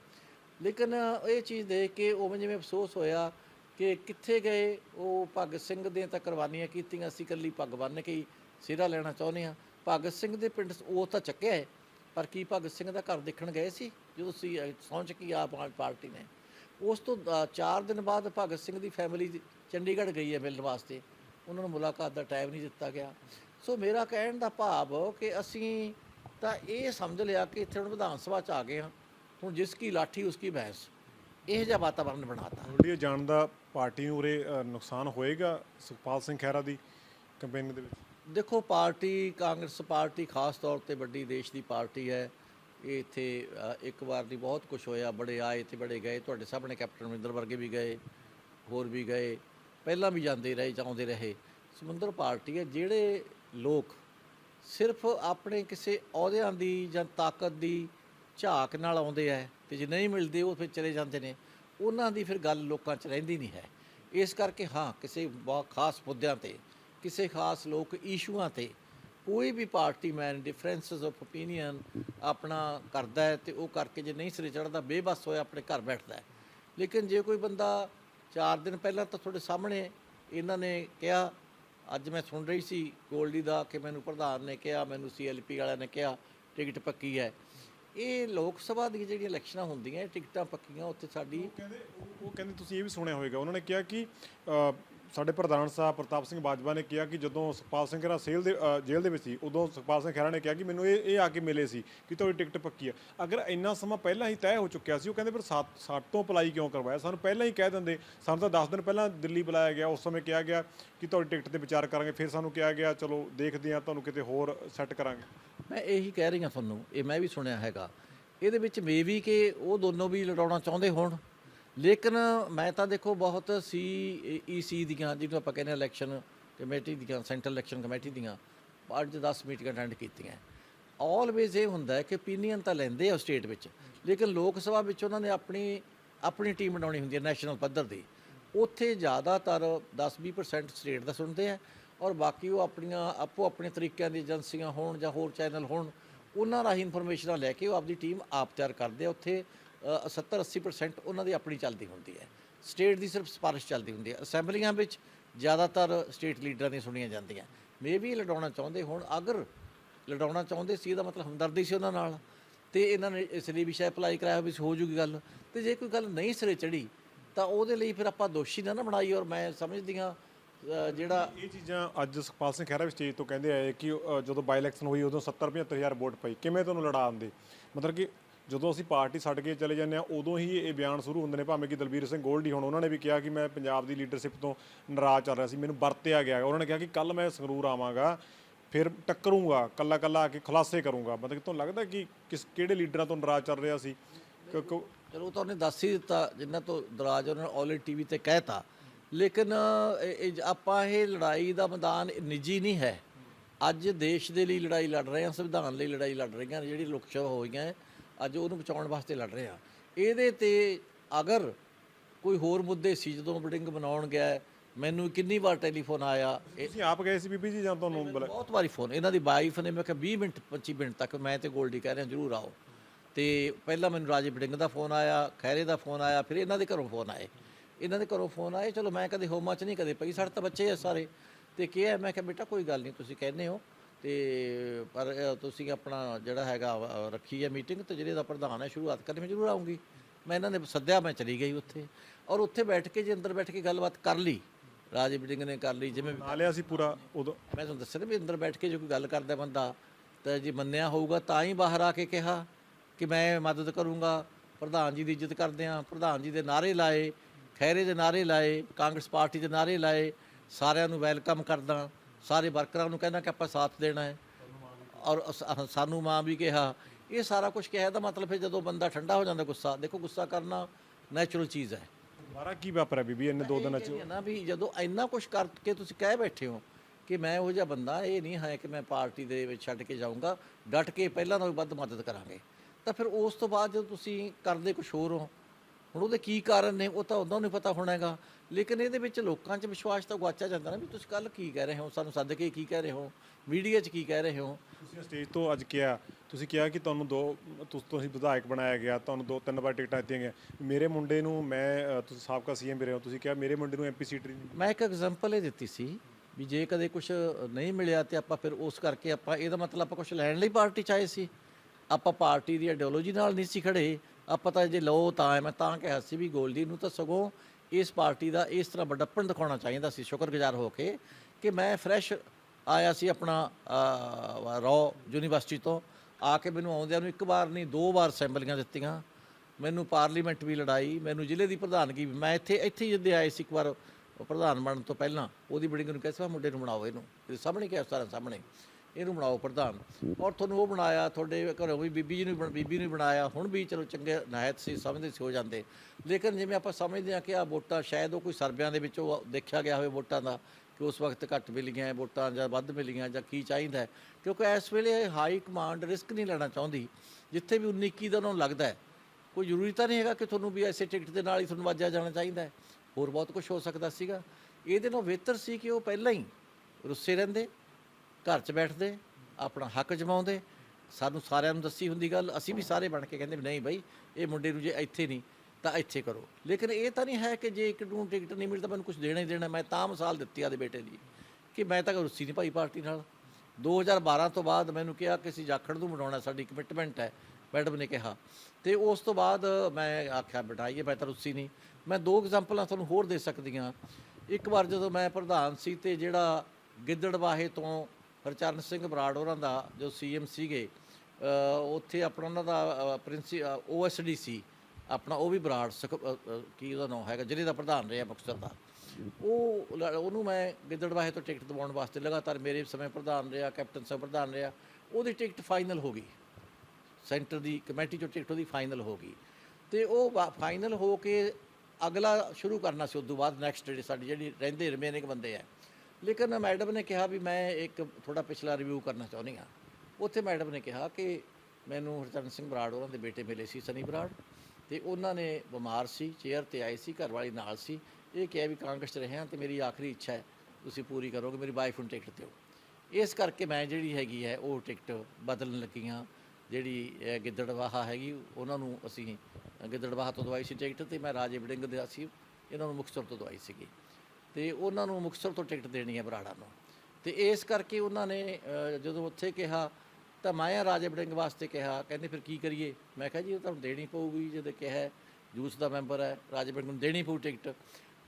Speaker 1: ਲੇਕਿਨ ਇਹ ਚੀਜ਼ ਦੇਖ ਕੇ ਉਹ ਜਿਵੇਂ ਅਫਸੋਸ ਹੋਇਆ ਕਿ ਕਿੱਥੇ ਗਏ? ਉਹ ਭਗਤ ਸਿੰਘ ਦੀਆਂ ਤਾਂ ਕੁਰਬਾਨੀਆਂ ਕੀਤੀਆਂ ਅਸੀਂ ਇਕੱਲੀ ਪੱਗ ਬੰਨ੍ਹ ਕੇ ਹੀ ਸਿਹਰਾ ਲੈਣਾ ਚਾਹੁੰਦੇ ਹਾਂ। ਭਗਤ ਸਿੰਘ ਦੇ ਪਿੰਡ ਉਹ ਤਾਂ ਚੱਕਿਆ ਹੈ, ਪਰ ਕੀ ਭਗਤ ਸਿੰਘ ਦਾ ਘਰ ਦੇਖਣ ਗਏ ਸੀ? ਜਦੋਂ ਅਸੀਂ ਸਹੁੰ ਚੱਕੀ ਆਪ ਆਦਮੀ ਪਾਰਟੀ ਨੇ। ਉਸ ਤੋਂ 4 ਦਿਨ ਬਾਅਦ ਭਗਤ ਸਿੰਘ ਦੀ ਫੈਮਿਲੀ ਚੰਡੀਗੜ੍ਹ ਗਈ ਹੈ ਮਿਲਣ ਵਾਸਤੇ। ਉਹਨਾਂ ਨੂੰ ਮੁਲਾਕਾਤ ਦਾ ਟਾਈਮ ਨਹੀਂ ਦਿੱਤਾ ਗਿਆ। ਸੋ ਮੇਰਾ ਕਹਿਣ ਦਾ ਭਾਵ ਕਿ ਅਸੀਂ ਤਾਂ ਇਹ ਸਮਝ ਲਿਆ ਕਿ ਇੱਥੇ ਹੁਣ ਵਿਧਾਨ ਸਭਾ ਚ ਆ ਗਏ ਹਾਂ। ਹੁਣ ਜਿਸ ਕੀ ਲਾਠੀ, ਉਸ ਕੀ ਭੈਂਸ। ਇਹ ਜਿਹਾ ਵਾਤਾਵਰਣ ਬਣਾਤਾ।
Speaker 2: ਇਹ ਜਾਣ ਦਾ ਪਾਰਟੀ ਨੂੰ ਉਰੇ ਅ, ਨੁਕਸਾਨ ਹੋਏਗਾ ਸੁਖਪਾਲ ਸਿੰਘ ਖਹਿਰਾ ਦੀ ਕੈਂਪੇਨ ਦੇ ਵਿੱਚ?
Speaker 1: ਦੇਖੋ ਪਾਰਟੀ ਕਾਂਗਰਸ ਪਾਰਟੀ ਖਾਸ ਤੌਰ ਤੇ ਵੱਡੀ ਦੇਸ਼ ਦੀ ਪਾਰਟੀ ਹੈ। ਇਹ ਇੱਥੇ ਅ, ਇੱਕ ਵਾਰ ਦੀ ਬਹੁਤ ਕੁਝ ਹੋਇਆ। ਬੜੇ ਆਏ ਤੇ ਬੜੇ ਗਏ। ਤੁਹਾਡੇ ਸਾਹਮਣੇ ਕੈਪਟਨ ਅਮਰਿੰਦਰ ਵਰਗੇ ਵੀ ਗਏ ਹੋਰ ਵੀ ਗਏ। ਪਹਿਲਾਂ ਵੀ ਜਾਂਦੇ ਰਹੇ ਚਾਹੁੰਦੇ ਰਹੇ। ਸਮੁੰਦਰ ਪਾਰਟੀ ਹੈ। ਜਿਹੜੇ ਲੋਕ ਸਿਰਫ ਆਪਣੇ ਕਿਸੇ ਅਹੁਦਿਆਂ ਦੀ ਜਾਂ ਤਾਕਤ ਦੀ ਝਾਕ ਨਾਲ ਆਉਂਦੇ ਆ ਤੇ ਜੇ ਨਹੀਂ ਮਿਲਦੇ ਉਹ ਫਿਰ ਚਲੇ ਜਾਂਦੇ ਨੇ। ਉਹਨਾਂ ਦੀ ਫਿਰ ਗੱਲ ਲੋਕਾਂ 'ਚ ਰਹਿੰਦੀ ਨਹੀਂ ਹੈ। ਇਸ ਕਰਕੇ ਹਾਂ, ਕਿਸੇ ਬਹੁਤ ਖਾਸ ਮੁੱਦਿਆਂ ਤੇ, ਕਿਸੇ ਖਾਸ ਲੋਕ ਇਸ਼ੂਆਂ ਤੇ ਕੋਈ ਵੀ party man differences of opinion ਆਪਣਾ ਕਰਦਾ ਹੈ ਤੇ ਉਹ ਕਰਕੇ ਜੇ ਨਹੀਂ ਸਿਰੇ ਚੜਦਾ ਬੇਬਸ ਹੋਇਆ, ਆਪਣੇ ਘਰ ਬੈਠਦਾ ਹੈ। ਲੇਕਿਨ ਜੇ ਕੋਈ ਬੰਦਾ 4 ਦਿਨ ਪਹਿਲਾਂ ਤਾਂ ਤੁਹਾਡੇ ਸਾਹਮਣੇ ਇਹਨਾਂ ਨੇ ਕਿਹਾ, ਅੱਜ ਮੈਂ ਸੁਣ ਰਹੀ ਸੀ ਗੋਲਡੀ ਦਾ ਕਿ ਮੈਨੂੰ ਪ੍ਰਧਾਨ ਨੇ ਕਿਹਾ, ਮੈਨੂੰ ਸੀਐਲਪੀ ਵਾਲਿਆਂ ਨੇ ਕਿਹਾ, ਟਿਕਟ ਪੱਕੀ ਹੈ। ਇਹ ਲੋਕ ਸਭਾ ਦੀਆਂ ਜਿਹੜੀਆਂ ਇਲੈਕਸ਼ਨਾਂ ਹੁੰਦੀਆਂ, ਇਹ ਟਿਕਟਾਂ ਪੱਕੀਆਂ ਉੱਥੇ ਸਾਡੀ
Speaker 2: ਕਹਿੰਦੇ, ਉਹ- ਕਹਿੰਦੇ ਤੁਸੀਂ ਇਹ ਵੀ ਸੁਣਿਆ ਹੋਵੇਗਾ। ਉਹਨਾਂ ਨੇ ਕਿਹਾ ਕਿ ਸਾਡੇ ਪ੍ਰਧਾਨ ਸਾਹਿਬ ਪ੍ਰਤਾਪ ਸਿੰਘ ਬਾਜਵਾ ਨੇ ਕਿਹਾ ਕਿ ਜਦੋਂ ਸੁਖਪਾਲ ਸਿੰਘ ਖਹਿਰਾ ਸੇਲ ਦੇ ਜੇਲ੍ਹ ਦੇ ਵਿੱਚ ਸੀ, ਉਦੋਂ ਸੁਖਪਾਲ ਸਿੰਘ ਖਹਿਰਾ ਨੇ ਕਿਹਾ ਕਿ ਮੈਨੂੰ ਇਹ ਇਹ ਆ ਕੇ ਮਿਲੇ ਸੀ ਕਿ ਤੁਹਾਡੀ ਟਿਕਟ ਪੱਕੀ ਆ। ਅਗਰ ਇੰਨਾ ਸਮਾਂ ਪਹਿਲਾਂ ਹੀ ਤੈਅ ਹੋ ਚੁੱਕਿਆ ਸੀ, ਉਹ ਕਹਿੰਦੇ ਫਿਰ ਸਾਤ ਤੋਂ ਅਪਲਾਈ ਕਿਉਂ ਕਰਵਾਇਆ? ਸਾਨੂੰ ਪਹਿਲਾਂ ਹੀ ਕਹਿ ਦਿੰਦੇ, ਸਾਨੂੰ ਤਾਂ 10 ਦਿਨ ਪਹਿਲਾਂ ਦਿੱਲੀ ਬੁਲਾਇਆ ਗਿਆ, ਉਸ ਸਮੇਂ ਕਿਹਾ ਗਿਆ ਕਿ ਤੁਹਾਡੀ ਟਿਕਟ ਤੇ ਵਿਚਾਰ ਕਰਾਂਗੇ, ਫਿਰ ਸਾਨੂੰ ਕਿਹਾ ਗਿਆ, ਚਲੋ ਦੇਖਦੇ ਹਾਂ, ਤੁਹਾਨੂੰ ਕਿਤੇ ਹੋਰ ਸੈੱਟ ਕਰਾਂਗੇ।
Speaker 1: ਮੈਂ ਇਹੀ ਕਹਿ ਰਹੀ ਹਾਂ ਤੁਹਾਨੂੰ, ਇਹ ਮੈਂ ਵੀ ਸੁਣਿਆ ਹੈਗਾ। ਇਹਦੇ ਵਿੱਚ ਮੇ ਵੀ ਕਿ ਉਹ ਦੋਨੋਂ ਵੀ ਲੜਾਉਣਾ ਚਾਹੁੰਦੇ ਹੋਣ। ਲੇਕਿਨ ਮੈਂ ਤਾਂ ਦੇਖੋ ਬਹੁਤ ਸੀ ਈਸੀ ਦੀਆਂ, ਜਿਹਨੂੰ ਆਪਾਂ ਕਹਿੰਦੇ ਇਲੈਕਸ਼ਨ ਕਮੇਟੀ ਦੀਆਂ ਸੈਂਟਰਲ ਇਲੈਕਸ਼ਨ ਕਮੇਟੀ ਦੀਆਂ, ਅੱਜ 10 ਮੀਟਿੰਗਾਂ ਅਟੈਂਡ ਕੀਤੀਆਂ। ਆਲਵੇਜ਼ ਇਹ ਹੁੰਦਾ ਹੈ ਕਿ ਓਪੀਨੀਅਨ ਤਾਂ ਲੈਂਦੇ ਆ ਸਟੇਟ ਵਿੱਚ, ਲੇਕਿਨ ਲੋਕ ਸਭਾ ਵਿੱਚ ਉਹਨਾਂ ਨੇ ਆਪਣੀ ਆਪਣੀ ਟੀਮ ਬਣਾਉਣੀ ਹੁੰਦੀ ਹੈ ਨੈਸ਼ਨਲ ਪੱਧਰ ਦੀ। ਉੱਥੇ ਜ਼ਿਆਦਾਤਰ 10-20% ਸਟੇਟ ਦਾ ਸੁਣਦੇ ਆ ਔਰ ਬਾਕੀ ਉਹ ਆਪਣੀਆਂ, ਆਪੋ ਆਪਣੇ ਤਰੀਕਿਆਂ ਦੀ ਏਜੰਸੀਆਂ ਹੋਣ ਜਾਂ ਹੋਰ ਚੈਨਲ ਹੋਣ, ਉਹਨਾਂ ਰਾਹੀਂ ਇਨਫੋਰਮੇਸ਼ਨਾਂ ਲੈ ਕੇ ਉਹ ਆਪਦੀ ਟੀਮ ਆਪ ਤਿਆਰ ਕਰਦੇ ਆ। ਉੱਥੇ 70-80% ਉਹਨਾਂ ਦੀ ਆਪਣੀ ਚੱਲਦੀ ਹੁੰਦੀ ਹੈ। ਸਟੇਟ ਦੀ ਸਿਰਫ ਸਿਫਾਰਿਸ਼ ਚੱਲਦੀ ਹੁੰਦੀ ਹੈ। ਅਸੈਂਬਲੀਆਂ ਵਿੱਚ ਜ਼ਿਆਦਾਤਰ ਸਟੇਟ ਲੀਡਰਾਂ ਦੀਆਂ ਸੁਣੀਆਂ ਜਾਂਦੀਆਂ। ਮੇ ਵੀ ਲੜਾਉਣਾ ਚਾਹੁੰਦੇ, ਹੁਣ ਅਗਰ ਲੜਾਉਣਾ ਚਾਹੁੰਦੇ ਸੀ, ਇਹਦਾ ਮਤਲਬ ਹਮਦਰਦੀ ਸੀ ਉਹਨਾਂ ਨਾਲ। ਤੇ ਇਹਨਾਂ ਨੇ ਇਸ ਲਈ ਵੀ ਸ਼ਾਇਦ ਅਪਲਾਈ ਕਰਾਇਆ ਵੀ ਹੋ ਜੂਗੀ ਗੱਲ। ਤੇ ਜੇ ਕੋਈ ਗੱਲ ਨਹੀਂ ਸਿਰੇ ਚੜੀ ਤਾਂ ਉਹਦੇ ਲਈ ਫਿਰ ਆਪਾਂ ਦੋਸ਼ੀ ਨਾ ਨਾ ਬਣਾਈ ਔਰ ਮੈਂ ਸਮਝਦੀ ਹਾਂ ਜਿਹੜਾ
Speaker 2: ਇਹ ਚੀਜ਼ਾਂ ਅੱਜ ਸੁਖਪਾਲ ਸਿੰਘ ਖਹਿਰਾ ਵੀ ਸਟੇਜ ਤੋਂ ਕਹਿੰਦੇ ਆਏ ਕਿ ਜਦੋਂ ਬਾਈ ਇਲੈਕਸ਼ਨ ਹੋਈ ਉਦੋਂ 70 75000 ਵੋਟ ਪਈ। ਕਿਵੇਂ ਤੁਹਾਨੂੰ ਲੜਾ ਆਂਦੇ ਮਤਲਬ ਕਿ ਜਦੋਂ ਅਸੀਂ ਪਾਰਟੀ ਛੱਡ ਕੇ ਚਲੇ ਜਾਂਦੇ ਆ ਉਦੋਂ ਹੀ ਇਹ ਬਿਆਨ ਸ਼ੁਰੂ ਹੁੰਦੇ ਨੇ ਭਾਵੇਂ ਕਿ ਦਲਬੀਰ ਸਿੰਘ ਗੋਲਡੀ ਹੁਣ ਉਹਨਾਂ ਨੇ ਵੀ ਕਿਹਾ ਕਿ ਮੈਂ ਪੰਜਾਬ ਦੀ ਲੀਡਰਸ਼ਿਪ ਤੋਂ ਨਾਰਾਜ਼ ਚੱਲ ਰਿਹਾ ਸੀ ਮੈਨੂੰ ਵਰਤਿਆ ਗਿਆ ਉਹਨਾਂ ਨੇ ਕਿਹਾ ਕਿ ਕੱਲ ਮੈਂ ਸੰਗਰੂਰ ਆਵਾਂਗਾ ਫਿਰ ਟੱਕਰੂੰਗਾ ਕੱਲਾ ਕੱਲਾ ਆ ਕੇ ਖੁਲਾਸੇ ਕਰੂੰਗਾ। ਮਤਲਬ ਕਿ ਤੁਹਾਨੂੰ ਲੱਗਦਾ ਕਿ ਕਿਸ ਕਿਹੜੇ ਲੀਡਰਾਂ ਤੋਂ ਨਾਰਾਜ਼ ਚੱਲ ਰਿਹਾ ਸੀ? ਕਿ- ਕਿ-
Speaker 1: ਚਲੋ ਤਾਂ ਉਹਨੇ ਦੱਸ ਹੀ ਦਿੱਤਾ ਜਿੰਨਾ ਤੋਂ ਦਰਾਜ ਉਹਨਾਂ ਨੇ ਆਲਰੇਡੀ ਟੀਵੀ ਤੇ ਕਹਿਤਾ। ਲੇਕਿਨ ਆਪਾਂ ਇਹ ਲੜਾਈ ਦਾ ਮੈਦਾਨ ਨਿੱਜੀ ਨਹੀਂ ਹੈ। ਅੱਜ ਦੇਸ਼ ਦੇ ਲਈ ਲੜਾਈ ਲੜ ਰਹੇ ਹਾਂ ਸੰਵਿਧਾਨ ਲਈ ਲੜਾਈ ਲੜ ਰਹੇ ਹਾਂ ਜਿਹੜੀ ਲੋਕ ਸਭਾ ਹੋਈਆਂ ਅੱਜ ਉਹਨੂੰ ਬਚਾਉਣ ਵਾਸਤੇ ਲੜ ਰਹੇ ਹਾਂ। ਇਹਦੇ ਤੇ ਅਗਰ ਕੋਈ ਹੋਰ ਮੁੱਦੇ ਸੀ ਜਦੋਂ ਬਿਲਡਿੰਗ ਬਣਾਉਣ ਗਿਆ ਮੈਨੂੰ ਕਿੰਨੀ ਵਾਰ ਟੈਲੀਫੋਨ ਆਇਆ
Speaker 2: ਤੁਸੀਂ ਆਪ ਗਏ ਸੀ ਬੀਬੀ ਜੀ ਜਾਂ ਤੁਹਾਨੂੰ
Speaker 1: ਬਹੁਤ ਵਾਰੀ ਫੋਨ ਇਹਨਾਂ ਦੀ ਵਾਈਫ ਨੇ ਮੈਂ ਕਿਹਾ 20 ਮਿੰਟ 25 ਮਿੰਟ ਤੱਕ ਮੈਂ ਤੇ ਗੋਲਡੀ ਕਹਿ ਰਹੇ ਜਰੂਰ ਆਓ। ਤੇ ਪਹਿਲਾਂ ਮੈਨੂੰ ਰਾਜੇ ਬਡਿੰਗ ਦਾ ਫੋਨ ਆਇਆ ਖੈਰੇ ਦਾ ਫੋਨ ਆਇਆ ਫਿਰ ਇਹਨਾਂ ਦੇ ਘਰੋਂ ਫੋਨ ਆਏ। ਇਹਨਾਂ ਦੇ ਘਰੋਂ ਫੋਨ ਆਏ ਚਲੋ ਮੈਂ ਕਦੇ ਹੋਮਾਂ 'ਚ ਨਹੀਂ ਕਦੇ ਪਈ ਸਾਡੇ ਤਾਂ ਬੱਚੇ ਆ ਸਾਰੇ। ਤੇ ਕਿਹਾ ਮੈਂ ਕਿਹਾ ਬੇਟਾ ਕੋਈ ਗੱਲ ਨਹੀਂ ਤੁਸੀਂ ਕਹਿੰਦੇ ਹੋ। ਤੇ ਪਰ ਤੁਸੀਂ ਆਪਣਾ ਜਿਹੜਾ ਹੈਗਾ ਰੱਖੀ ਹੈ ਮੀਟਿੰਗ ਤੇ ਜਿਹੜੇ ਦਾ ਪ੍ਰਧਾਨ ਹੈ ਸ਼ੁਰੂਆਤ ਕਰਨੀ ਮੈਂ ਜ਼ਰੂਰ ਆਉਂਗੀ। ਮੈਂ ਇਹਨਾਂ ਨੇ ਸੱਦਿਆ ਮੈਂ ਚਲੀ ਗਈ ਉੱਥੇ। ਔਰ ਉੱਥੇ ਬੈਠ ਕੇ ਜੇ ਅੰਦਰ ਬੈਠ ਕੇ ਗੱਲਬਾਤ ਕਰ ਲਈ ਰਾਜੇ ਬਡਿੰਗ ਨੇ ਕਰ ਲਈ ਜਿਵੇਂ
Speaker 2: ਨਾਲ ਲਿਆ ਸੀ ਪੂਰਾ ਉਦੋਂ।
Speaker 1: ਮੈਂ ਤੁਹਾਨੂੰ ਦੱਸਿਆ ਵੀ ਅੰਦਰ ਬੈਠ ਕੇ ਜੇ ਕੋਈ ਗੱਲ ਕਰਦਾ ਬੰਦਾ ਤਾਂ ਜੇ ਮੰਨਿਆ ਹੋਊਗਾ ਤਾਂ ਹੀ ਬਾਹਰ ਆ ਕੇ ਕਿਹਾ ਕਿ ਮੈਂ ਮਦਦ ਕਰੂੰਗਾ। ਪ੍ਰਧਾਨ ਜੀ ਦੀ ਇੱਜ਼ਤ ਕਰਦੇ ਆ ਪ੍ਰਧਾਨ ਜੀ ਦੇ ਨਾਰੇ ਲਾਏ ਖੈਰੇ ਦੇ ਨਾਰੇ ਲਾਏ ਕਾਂਗਰਸ ਪਾਰਟੀ ਦੇ ਨਾਰੇ ਲਾਏ ਸਾਰਿਆਂ ਨੂੰ ਵੈਲਕਮ ਕਰਦਾ ਸਾਰੇ ਵਰਕਰਾਂ ਨੂੰ ਕਹਿੰਦਾ ਕਿ ਆਪਾਂ ਸਾਥ ਦੇਣਾ ਹੈ। ਔਰ ਸਾਨੂੰ ਮਾਂ ਵੀ ਕਿਹਾ ਇਹ ਸਾਰਾ ਕੁਝ ਕਿਹਾ ਦਾ ਮਤਲਬ ਫਿਰ ਜਦੋਂ ਬੰਦਾ ਠੰਡਾ ਹੋ ਜਾਂਦਾ ਗੁੱਸਾ ਦੇਖੋ ਗੁੱਸਾ ਕਰਨਾ ਨੈਚੁਰਲ ਚੀਜ਼ ਹੈ।
Speaker 2: ਦੁਬਾਰਾ ਕੀ ਵਾਪਰਿਆ ਬੀਬੀ ਇੰਨੇ ਦੋ ਦਿਨਾਂ ਚ?
Speaker 1: ਨਾ ਵੀ ਜਦੋਂ ਇੰਨਾ ਕੁਝ ਕਰਕੇ ਤੁਸੀਂ ਕਹਿ ਬੈਠੇ ਹੋ ਕਿ ਮੈਂ ਉਹ ਜਿਹਾ ਬੰਦਾ ਇਹ ਨਹੀਂ ਹੈ ਕਿ ਮੈਂ ਪਾਰਟੀ ਦੇ ਵਿੱਚ ਛੱਡ ਕੇ ਜਾਊਂਗਾ ਡਟ ਕੇ ਪਹਿਲਾਂ ਨਾਲੋਂ ਵੱਧ ਮਦਦ ਕਰਾਂਗੇ। ਤਾਂ ਫਿਰ ਉਸ ਤੋਂ ਬਾਅਦ ਜਦੋਂ ਤੁਸੀਂ ਕਰਦੇ ਕੁਝ ਹੋਰ ਹੋ ਹੁਣ ਉਹਦੇ ਕੀ ਕਾਰਨ ਨੇ ਉਹ ਤਾਂ ਉਹਨਾਂ ਨੂੰ ਪਤਾ ਹੋਣਾ ਹੈਗਾ। ਲੇਕਿਨ ਇਹਦੇ ਵਿੱਚ ਲੋਕਾਂ 'ਚ ਵਿਸ਼ਵਾਸ ਤਾਂ ਗਵਾਚਿਆ ਜਾਂਦਾ ਨਾ ਵੀ ਤੁਸੀਂ ਕੱਲ ਕੀ ਕਹਿ ਰਹੇ ਹੋ ਸਾਨੂੰ ਸੱਦ ਕੇ ਕੀ ਕਹਿ ਰਹੇ ਹੋ ਮੀਡੀਆ 'ਚ ਕੀ ਕਹਿ ਰਹੇ ਹੋ।
Speaker 2: ਤੁਸੀਂ ਸਟੇਜ ਤੋਂ ਅੱਜ ਕਿਹਾ ਤੁਸੀਂ ਕਿਹਾ ਕਿ ਤੁਹਾਨੂੰ ਦੋ ਤੁਸ- ਵਿਧਾਇਕ ਬਣਾਇਆ ਗਿਆ ਤੁਹਾਨੂੰ ਦੋ ਤਿੰਨ ਵਾਰ ਟਿਕਟਾਂ ਦਿੱਤੀਆਂ ਗਈਆਂ। ਮੇਰੇ ਮੁੰਡੇ ਨੂੰ ਮੈਂ ਤੁਸੀਂ ਸਾਬਕਾ ਸੀਐਮ ਰਹੇ ਹੋ ਤੁਸੀਂ ਕਿਹਾ ਮੇਰੇ ਮੁੰਡੇ ਨੂੰ ਐਮਪੀ ਸੀਟ ਨਹੀਂ
Speaker 1: ਮੈਂ ਇੱਕ ਐਗਜ਼ਾਮਪਲ ਇਹ ਦਿੱਤੀ ਸੀ ਵੀ ਜੇ ਕਦੇ ਕੁਝ ਨਹੀਂ ਮਿਲਿਆ ਤੇ ਆਪਾਂ ਫਿਰ ਉਸ ਕਰਕੇ ਆਪਾਂ ਇਹਦਾ ਮਤਲਬ ਆਪਾਂ ਕੁਝ ਲੈਣ ਲਈ ਪਾਰਟੀ ਚ ਆਏ ਸੀ। ਆਪਾਂ ਪਾਰਟੀ ਦੀ ਆਈਡੀਓਲੋਜੀ ਨਾਲ ਨਹੀਂ ਸੀ ਖੜੇ ਆਪਾਂ ਤਾਂ ਜੇ ਲਓ ਤਾਂ ਹੈ। ਮੈਂ ਤਾਂ ਕਿਹਾ ਸੀ ਵੀ ਗੋਲਡੀ ਨੂੰ ਤਾਂ ਸਗੋਂ ਇਸ ਪਾਰਟੀ ਦਾ ਇਸ ਤਰ੍ਹਾਂ ਵੱਡਪਣ ਦਿਖਾਉਣਾ ਚਾਹੀਦਾ ਸੀ, ਸ਼ੁਕਰਗੁਜ਼ਾਰ ਹੋ ਕੇ ਕਿ ਮੈਂ ਫਰੈਸ਼ ਆਇਆ ਸੀ ਆਪਣਾ ਰੋ ਯੂਨੀਵਰਸਿਟੀ ਤੋਂ। ਆ ਕੇ ਮੈਨੂੰ ਆਉਂਦਿਆਂ ਨੂੰ ਇੱਕ ਵਾਰ ਨਹੀਂ, ਦੋ ਵਾਰ ਅਸੈਂਬਲੀਆਂ ਦਿੱਤੀਆਂ। ਮੈਨੂੰ ਪਾਰਲੀਮੈਂਟ ਵੀ ਲੜਾਈ, ਮੈਨੂੰ ਜ਼ਿਲ੍ਹੇ ਦੀ ਪ੍ਰਧਾਨਗੀ ਵੀ, ਮੈਂ ਇੱਥੇ ਇੱਥੇ ਹੀ ਜਿੱਦੇ ਆਏ ਸੀ ਇੱਕ ਵਾਰ ਪ੍ਰਧਾਨ ਬਣਨ ਤੋਂ ਪਹਿਲਾਂ, ਉਹਦੀ ਬਿਲਡਿੰਗ ਨੂੰ ਕਿਹਾ ਸੀ ਮੁੰਡੇ ਨੂੰ ਬਣਾਓ ਇਹਨੂੰ। ਇਹ ਸਾਹਮਣੇ ਕਿਹਾ ਸਾਰਾ ਸਾਹਮਣੇ। ਇਹਨੂੰ ਬਣਾਓ ਪ੍ਰਧਾਨ। ਔਰ ਤੁਹਾਨੂੰ ਉਹ ਬਣਾਇਆ, ਤੁਹਾਡੇ ਘਰੋਂ ਵੀ ਬੀਬੀ ਜੀ ਨੂੰ ਬਣ- ਬੀਬੀ ਨੂੰ ਵੀ ਬਣਾਇਆ, ਹੁਣ ਵੀ ਚਲੋ ਚੰਗੇ ਨਾਇਤ ਸੀ, ਸਮਝਦੇ ਸੀ ਹੋ ਜਾਂਦੇ। ਲੇਕਿਨ ਜਿਵੇਂ ਆਪਾਂ ਸਮਝਦੇ ਹਾਂ ਕਿ ਆ ਵੋਟਾਂ ਸ਼ਾਇਦ ਉਹ ਕੋਈ ਸਰਬਿਆਂ ਦੇ ਵਿੱਚੋਂ ਦੇਖਿਆ ਗਿਆ ਹੋਵੇ ਵੋਟਾਂ ਦਾ, ਕਿ ਉਸ ਵਕਤ ਘੱਟ ਮਿਲੀਆਂ ਵੋਟਾਂ ਜਾਂ ਵੱਧ ਮਿਲੀਆਂ ਜਾਂ ਕੀ ਚਾਹੀਦਾ ਕਿਉਂਕਿ ਇਸ ਵੇਲੇ ਹਾਈ ਕਮਾਂਡ ਰਿਸਕ ਨਹੀਂ ਲੈਣਾ ਚਾਹੁੰਦੀ, ਜਿੱਥੇ ਵੀ 19 ਦਾ ਉਹਨਾਂ ਨੂੰ ਲੱਗਦਾ ਕੋਈ ਜ਼ਰੂਰੀ ਤਾਂ ਨਹੀਂ ਹੈਗਾ ਕਿ ਤੁਹਾਨੂੰ ਵੀ ਐਸੇ ਟਿਕਟ ਦੇ ਨਾਲ ਹੀ ਤੁਹਾਨੂੰ ਵਾਜਿਆ ਜਾਣਾ ਚਾਹੀਦਾ ਹੈ। ਹੋਰ ਬਹੁਤ ਕੁਝ ਹੋ ਸਕਦਾ ਸੀਗਾ। ਇਹਦੇ ਨਾਲ ਬਿਹਤਰ ਸੀ ਕਿ ਉਹ ਪਹਿਲਾਂ ਹੀ ਰੁੱਸੇ ਰਹਿੰਦੇ ਘਰ 'ਚ ਬੈਠਦੇ, ਆਪਣਾ ਹੱਕ ਜਮਾਉਂਦੇ। ਸਾਨੂੰ ਸਾਰਿਆਂ ਨੂੰ ਦੱਸੀ ਹੁੰਦੀ ਗੱਲ, ਅਸੀਂ ਵੀ ਸਾਰੇ ਬਣ ਕੇ ਕਹਿੰਦੇ ਵੀ ਨਹੀਂ ਬਈ, ਇਹ ਮੁੰਡੇ ਨੂੰ ਜੇ ਇੱਥੇ ਨਹੀਂ, ਤਾਂ ਇੱਥੇ ਕਰੋ। ਲੇਕਿਨ ਇਹ ਤਾਂ ਨਹੀਂ ਹੈ ਕਿ ਜੇ ਇੱਕ ਨੂੰ ਟਿਕਟ ਨਹੀਂ ਮਿਲਦਾ ਮੈਨੂੰ ਕੁਝ ਦੇਣਾ ਹੀ ਦੇਣਾ, ਮੈਂ ਤਾਂ ਮਿਸਾਲ ਦਿੱਤੀ ਆਦੇ ਬੇਟੇ ਦੀ। ਕਿ ਮੈਂ ਤਾਂ ਰੁੱਸੀ ਨਹੀਂ ਭਾਈ ਪਾਰਟੀ ਨਾਲ। 2012 ਤੋਂ ਬਾਅਦ ਮੈਨੂੰ ਕਿਹਾ ਕਿ ਅਸੀਂ ਜਾਖੜ ਨੂੰ ਬਣਾਉਣਾ ਸਾਡੀ ਕਮਿਟਮੈਂਟ ਹੈ, ਮੈਡਮ ਨੇ ਕਿਹਾ। ਤੇ ਉਸ ਤੋਂ ਬਾਅਦ ਮੈਂ ਆਖਿਆ, ਬਿਠਾਈਏ, ਮੈਂ ਤਾਂ ਰੁੱਸੀ ਨਹੀਂ। ਮੈਂ ਦੋ ਐਗਜ਼ਾਮਪਲਾਂ ਤੁਹਾਨੂੰ ਹੋਰ ਦੇ ਸਕਦੀ ਹਾਂ। ਇੱਕ ਵਾਰ ਜਦੋਂ ਮੈਂ ਪ੍ਰਧਾਨ ਸੀ ਤੇ ਜਿਹੜਾ ਗਿੱਦੜਵਾਹੇ ਤੋਂ ਹਰਚਰਨ ਸਿੰਘ ਬਰਾੜ ਹੋਰਾਂ ਦਾ ਜੋ ਸੀਐਮ ਸੀਗੇ ਉੱਥੇ ਆਪਣਾ ਉਹਨਾਂ ਦਾ ਪ੍ਰਿੰਸੀ ਓਐਸਡੀ ਸੀ, ਆਪਣਾ ਉਹ ਵੀ ਬਰਾੜ ਸੁਖ- ਕੀ ਉਹਦਾ ਨਾਮ ਹੈਗਾ, ਜ਼ਿਲ੍ਹੇ ਦਾ ਪ੍ਰਧਾਨ ਰਿਹਾ ਮੁਕਤਸਰ ਦਾ। ਉਹ ਲ- ਉਹਨੂੰ ਮੈਂ ਗਿੱਦੜਵਾਹੇ ਤੋਂ ਟਿਕਟ ਦਿਵਾਉਣ ਵਾਸਤੇ ਲਗਾਤਾਰ ਮੇਰੇ ਸਮੇਂ ਪ੍ਰਧਾਨ ਰਿਹਾ, ਕੈਪਟਨ ਸਾਹਿਬ ਪ੍ਰਧਾਨ ਰਿਹਾ, ਉਹਦੀ ਟਿਕਟ ਫਾਈਨਲ ਹੋ ਗਈ। ਸੈਂਟਰ ਦੀ ਕਮੇਟੀ ਚੋਂ ਟਿਕਟ ਉਹਦੀ ਫਾਈਨਲ ਹੋ ਗਈ। ਤੇ ਉਹ ਫਾਈਨਲ ਹੋ ਕੇ ਅਗਲਾ ਸ਼ੁਰੂ ਕਰਨਾ ਸੀ, ਉਸ ਤੋਂ ਬਾਅਦ ਨੈਕਸਟ ਜਿਹੜੀ ਸਾਡੀ ਜਿਹੜੀ ਰਹਿੰਦੇ ਰਿਮੇਨਿੰਗ ਬੰਦੇ ਆ ਲੇਕਿਨ ਮੈਡਮ ਨੇ ਕਿਹਾ ਵੀ ਮੈਂ ਇੱਕ ਥੋੜਾ ਪਿਛਲਾ ਰਿਵਿਊ ਕਰਨਾ ਚਾਹੁੰਦੀ ਹਾਂ। ਉੱਥੇ ਮੈਡਮ ਨੇ ਕਿਹਾ ਕਿ ਮੈਨੂੰ ਹਰਚਰਨ ਸਿੰਘ ਬਰਾੜ ਉਹਨਾਂ ਦੇ ਬੇਟੇ ਮਿਲੇ ਸੀ ਸਨੀ ਬਰਾੜ ਤੇ ਉਹਨਾਂ ਨੇ ਬਿਮਾਰ ਸੀ ਚੇਅਰ ਤੇ ਆਏ ਸੀ ਘਰ ਵਾਲੀ ਨਾਲ ਸੀ। ਇਹ ਕਿਹਾ ਵੀ ਕਾਂਗਰਸ 'ਚ ਰਹੇ ਹਾਂ ਤੇ ਮੇਰੀ ਆਖਰੀ ਇੱਛਾ ਹੈ ਤੁਸੀਂ ਪੂਰੀ ਕਰੋਗੇ ਮੇਰੀ ਵਾਈਫ ਨੂੰ ਟਿਕਟ ਦਿਓ। ਇਸ ਕਰਕੇ ਮੈਂ ਜਿਹੜੀ ਹੈਗੀ ਹੈ ਉਹ ਟਿਕਟ ਬਦਲਣ ਲੱਗੀ ਹਾਂ ਜਿਹੜੀ ਅ, ਗਿੱਦੜਵਾਹਾ ਹੈਗੀ ਉਹਨਾਂ ਨੂੰ ਅਸੀਂ ਅ, ਗਿੱਦੜਵਾਹਾ ਤੋਂ ਦਵਾਈ ਸੀ ਟਿਕਟ ਤੇ ਮੈਂ ਰਾਜੇ ਵੜਿੰਗ ਦੇ ਸੀ ਇਹਨਾਂ ਨੂੰ ਮੁਕਤਸਰ ਤੋਂ ਦਵਾਈ ਸੀਗੀ। ਤੇ ਉਹਨਾਂ ਨੂੰ ਮੁਕਤਸਰ ਤੋਂ ਟਿਕਟ ਦੇਣੀ ਹੈ ਬਰਾੜਾ ਨੂੰ। ਤੇ ਇਸ ਕਰਕੇ ਉਹਨਾਂ ਨੇ ਜਦੋਂ ਉੱਥੇ ਕਿਹਾ, ਤਾਂ ਮੈਂ ਰਾਜੇ ਬੜਿੰਗ ਵਾਸਤੇ ਕਿਹਾ, ਕਹਿੰਦੇ ਫਿਰ ਕੀ ਕਰੀਏ? ਮੈਂ ਕਿਹਾ ਜੀ ਉਹ ਤੁਹਾਨੂੰ ਦੇਣੀ ਪਊਗੀ, ਜਦੋਂ ਕਿਹਾ, ਜੂਸ ਦਾ ਮੈਂਬਰ ਹੈ, ਰਾਜੇ ਬੜਿੰਗ ਨੂੰ ਦੇਣੀ ਪਊ ਟਿਕਟ।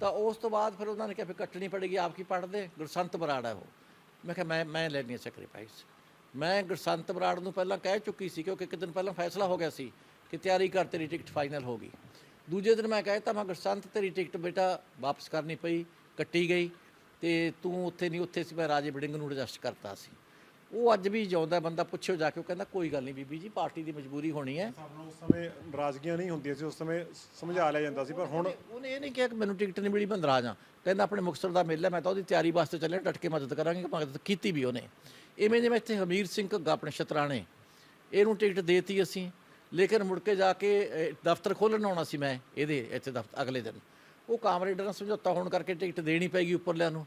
Speaker 1: ਤਾਂ ਉਸ ਤੋਂ ਬਾਅਦ ਫਿਰ ਉਹਨਾਂ ਨੇ ਕਿਹਾ, ਫਿਰ ਕੱਟਣੀ ਪੜੇਗੀ, ਆਪ ਕੀ ਪੜਦੇ ਗੁਰਸੰਤ ਬਰਾੜ ਹੈ ਉਹ। ਮੈਂ ਕਿਹਾ, ਮੈਂ ਮੈਂ ਲੈਣੀ ਹੈ ਸੈਕਰੀਫਾਈਸ ਮੈਂ ਗੁਰਸੰਤ ਬਰਾੜ ਨੂੰ ਪਹਿਲਾਂ ਕਹਿ ਚੁੱਕੀ ਸੀ, ਕਿਉਂਕਿ ਇੱਕ ਦਿਨ ਪਹਿਲਾਂ ਫੈਸਲਾ ਹੋ ਗਿਆ ਸੀ ਕਿ ਤਿਆਰੀ ਕਰ, ਤੇਰੀ ਟਿਕਟ ਫਾਈਨਲ ਹੋ ਗਈ। ਦੂਜੇ ਦਿਨ ਮੈਂ ਕਹਿਤਾ ਮੈਂ ਗੁਰਸੰਤ, ਤੇਰੀ ਟਿਕਟ ਬੇਟਾ ਵਾਪਸ ਕਰਨੀ ਪਈ। ਕੱਟੀ ਗਈ ਤੇ ਤੂੰ ਉੱਥੇ ਨਹੀਂ ਉੱਥੇ ਸੀ ਮੈਂ ਰਾਜੇ ਬਿਡਿੰਗ ਨੂੰ ਐਡਜਸਟ ਕਰਤਾ ਸੀ। ਉਹ ਅੱਜ ਵੀ ਜਿਉਂਦਾ ਬੰਦਾ ਪੁੱਛਿਓ ਜਾ ਕੇ ਉਹ ਕਹਿੰਦਾ ਕੋਈ ਗੱਲ ਨਹੀਂ ਬੀਬੀ ਜੀ ਪਾਰਟੀ ਦੀ ਮਜਬੂਰੀ ਹੋਣੀ ਹੈ।
Speaker 2: ਸਾਨੂੰ ਉਸ ਸਮੇਂ ਨਾਰਾਜ਼ਗੀਆਂ ਨਹੀਂ ਹੁੰਦੀਆਂ ਸੀ ਉਸ ਸਮੇਂ ਸਮਝਾ ਲਿਆ ਜਾਂਦਾ ਸੀ ਪਰ ਹੁਣ
Speaker 1: ਉਹਨੇ ਇਹ ਨਹੀਂ ਕਿਹਾ ਕਿ ਮੈਨੂੰ ਟਿਕਟ ਨਹੀਂ ਮਿਲੀ ਮੈਂ ਨਾਰਾਜ਼ ਕਹਿੰਦਾ ਆਪਣੇ ਮੁਕਤਸਰ ਦਾ ਮੇਲਾ ਮੈਂ ਤਾਂ ਉਹਦੀ ਤਿਆਰੀ ਵਾਸਤੇ ਚੱਲਿਆ ਡਟ ਕੇ ਮਦਦ ਕਰਾਂਗੇ ਮਦਦ ਕੀਤੀ ਵੀ ਉਹਨੇ। ਇਵੇਂ ਜਿਵੇਂ ਇੱਥੇ ਹਮੀਰ ਸਿੰਘ ਘੱਗਾ ਆਪਣੇ ਸ਼ਤਰਾਣੇ ਇਹਨੂੰ ਟਿਕਟ ਦੇਤੀ ਅਸੀਂ। ਲੇਕਿਨ ਮੁੜ ਕੇ ਜਾ ਕੇ ਦਫ਼ਤਰ ਖੋਲ੍ਹਣ ਆਉਣਾ ਸੀ ਮੈਂ ਇਹਦੇ ਇੱਥੇ ਦਫ਼ਤਰ ਅਗਲੇ ਦਿਨ। ਉਹ ਕਾਮਰੇਡਾਂ ਨਾਲ ਸਮਝੌਤਾ ਹੋਣ ਕਰਕੇ ਟਿਕਟ ਦੇਣੀ ਪੈਗੀ ਉੱਪਰਲਿਆਂ ਨੂੰ।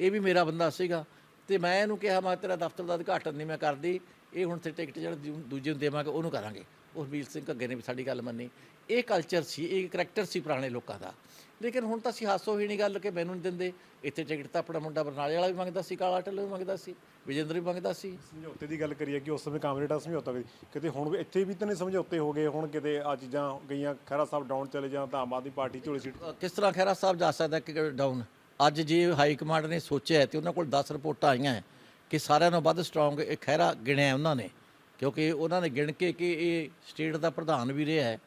Speaker 1: ਇਹ ਵੀ ਮੇਰਾ ਬੰਦਾ ਸੀਗਾ। ਤੇ ਮੈਂ ਇਹਨੂੰ ਕਿਹਾ, ਮੈਂ ਤੇਰਾ ਦਫ਼ਤਰ ਦਾ ਉਦਘਾਟਨ ਨਹੀਂ ਮੈਂ ਕਰਦੀ। ਇਹ ਹੁਣ ਤੇ ਟਿਕਟ ਜਿਹੜਾ ਦੂ- ਦੂਜੇ ਨੂੰ ਦੇਵਾਂਗੇ, ਉਹਨੂੰ ਕਰਾਂਗੇ। ਉਹ ਹਰਬੀਰ ਸਿੰਘ ਘੱਗੇ ਨੇ ਵੀ ਸਾਡੀ ਗੱਲ ਮੰਨੀ। ਇਹ ਕਲਚਰ ਸੀ, ਇਹ ਕਰੈਕਟਰ ਸੀ ਪੁਰਾਣੇ ਲੋਕਾਂ ਦਾ। ਲੇਕਿਨ ਹੁਣ ਤਾਂ ਅਸੀਂ ਹਾਸੋ ਹੀ ਨਹੀਂ ਗੱਲ ਕਿ ਮੈਨੂੰ ਨਹੀਂ ਦਿੰਦੇ। ਇੱਥੇ ਟਿਕਟ ਤਾਂ ਆਪਣਾ ਮੁੰਡਾ ਬਰਨਾਲੇ ਵਾਲਾ ਵੀ ਮੰਗਦਾ ਸੀ ਕਾਲਾ ਢੱਲੋ ਵੀ ਮੰਗਦਾ ਸੀ ਵਿਜੇਂਦਰ ਵੀ ਮੰਗਦਾ ਸੀ।
Speaker 2: ਸਮਝੌਤੇ ਦੀ ਗੱਲ ਕਰੀਏ ਕਿ ਉਸ ਸਮੇਂ ਕਾਮਰੇਡ ਸਮਝੌਤਾ ਵੀ ਕਿਤੇ ਹੁਣ ਵੀ ਇੱਥੇ ਵੀ ਤਾਂ ਨਹੀਂ ਸਮਝੌਤੇ ਹੋ ਗਏ ਹੁਣ ਕਿਤੇ ਆ ਚੀਜ਼ਾਂ ਗਈਆਂ ਖਹਿਰਾ ਸਾਹਿਬ ਡਾਊਨ ਚਲੇ ਜਾਣ ਤਾਂ ਆਮ ਆਦਮੀ ਪਾਰਟੀ ਝੋਲੀ ਸੀਟ
Speaker 1: ਕਿਸ ਤਰ੍ਹਾਂ ਖਹਿਰਾ ਸਾਹਿਬ ਜਾ ਸਕਦਾ ਕਿ ਡਾਊਨ ਅੱਜ ਜੇ ਹਾਈ ਕਮਾਂਡ ਨੇ ਸੋਚਿਆ ਤੇ ਉਹਨਾਂ ਕੋਲ 10 ਰਿਪੋਰਟਾਂ ਆਈਆਂ ਕਿ ਸਾਰਿਆਂ ਨਾਲੋਂ ਵੱਧ ਸਟਰੋਂਗ ਇਹ ਖਹਿਰਾ ਗਿਣਿਆ ਉਹਨਾਂ ਨੇ। ਕਿਉਂਕਿ ਉਹਨਾਂ ਨੇ ਗਿਣ ਕੇ ਕਿ ਇਹ ਸਟੇਟ ਦਾ ਪ੍ਰਧਾਨ ਵੀ ਰਿਹਾ ਹੈ।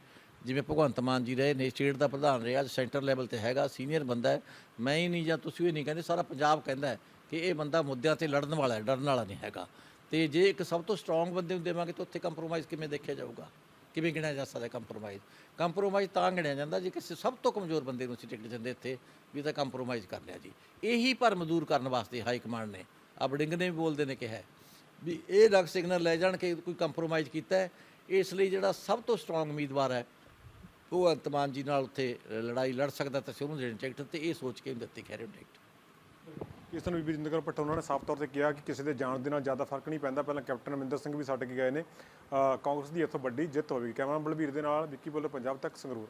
Speaker 1: ਜਿਵੇਂ ਭਗਵੰਤ ਮਾਨ ਜੀ ਰਹੇ ਨੇ, ਸਟੇਟ ਦਾ ਪ੍ਰਧਾਨ ਰਿਹਾ ਸੈਂਟਰ ਲੈਵਲ ਤੇ ਹੈਗਾ, ਸੀਨੀਅਰ ਬੰਦਾ ਹੈ। ਮੈਂ ਹੀ ਨਹੀਂ ਜਾਂ ਤੁਸੀਂ ਵੀ ਨਹੀਂ ਕਹਿੰਦੇ, ਸਾਰਾ ਪੰਜਾਬ ਕਹਿੰਦਾ ਕਿ ਇਹ ਬੰਦਾ ਮੁੱਦਿਆਂ ਤੇ ਲੜਨ ਵਾਲਾ ਹੈ, ਡਰਨ ਵਾਲਾ ਨਹੀਂ ਹੈਗਾ। ਤੇ ਜੇ ਇੱਕ ਸਭ ਤੋਂ ਸਟਰੋਂਗ ਬੰਦੇ ਨੂੰ ਦੇਵਾਂਗੇ ਤਾਂ ਉੱਥੇ ਕੰਪਰੋਮਾਈਜ਼ ਕਿਵੇਂ ਦੇਖਿਆ ਜਾਊਗਾ? ਕਿਵੇਂ ਗਿਣਿਆ ਜਾ ਸਕਦਾ ਕੰਪਰੋਮਾਈਜ਼ ਕੰਪਰੋਮਾਈਜ਼ ਤਾਂ ਗਿਣਿਆ ਜਾਂਦਾ ਜੇ ਕਿਸੇ ਸਭ ਤੋਂ ਕਮਜ਼ੋਰ ਬੰਦੇ ਨੂੰ ਅਸੀਂ ਟਿਕਟ ਦਿੰਦੇ ਇੱਥੇ, ਵੀ ਤਾਂ ਕੰਪਰੋਮਾਈਜ਼ ਕਰ ਲਿਆ ਜੀ। ਇਹੀ ਭਰਮ ਦੂਰ ਕਰਨ ਵਾਸਤੇ ਹਾਈ ਕਮਾਂਡ ਨੇ। ਆ ਨੇ ਵੀ ਬੋਲਦੇ ਨੇ ਕਿਹਾ ਵੀ ਇਹ ਰਗ ਸਿਗਨਲ ਲੈ ਜਾਣ ਕਿ ਕੋਈ ਕੰਪਰੋਮਾਈਜ਼ ਕੀਤਾ ਹੈ। ਇਸ ਲਈ ਜਿਹੜਾ ਸਭ ਤੋਂ ਸਟਰੋਂਗ ਉਮੀਦਵਾਰ ਹੈ ਉਹ ਅੰਤਮਾਨ ਜੀ ਨਾਲ ਉੱਥੇ ਲੜਾਈ ਲੜ ਸਕਦਾ ਤਾਂ ਅਸੀਂ ਉਹਨੂੰ ਦੇਣੀ ਟਿਕਟ ਤੇ ਇਹ ਸੋਚ ਕੇ ਦਿੱਤੀ ਖੈਰੇ ਟਿਕਟ।
Speaker 2: ਇਸ ਨੂੰ ਬੀਬੀ ਜਿੰਦਕਰ ਭੱਟੋ ਉਹਨਾਂ ਨੇ ਸਾਫ਼ ਤੌਰ ਤੇ ਕਿਹਾ ਕਿ ਕਿਸੇ ਦੇ ਜਾਣ ਦੇ ਨਾਲ ਜ਼ਿਆਦਾ ਫ਼ਰਕ ਨਹੀਂ ਪੈਂਦਾ। ਪਹਿਲਾਂ ਕੈਪਟਨ ਅਮਰਿੰਦਰ ਸਿੰਘ ਵੀ ਛੱਡ ਕੇ ਗਏ ਨੇ। ਕਾਂਗਰਸ ਦੀ ਇੱਥੋਂ ਵੱਡੀ ਜਿੱਤ ਹੋਵੇਗੀ। ਕੈਮਰਾ ਬਲਬੀਰ ਦੇ ਨਾਲ ਵਿੱਕੀ ਬੋਲੋ ਪੰਜਾਬ ਤੱਕ ਸੰਗਰੂਰ।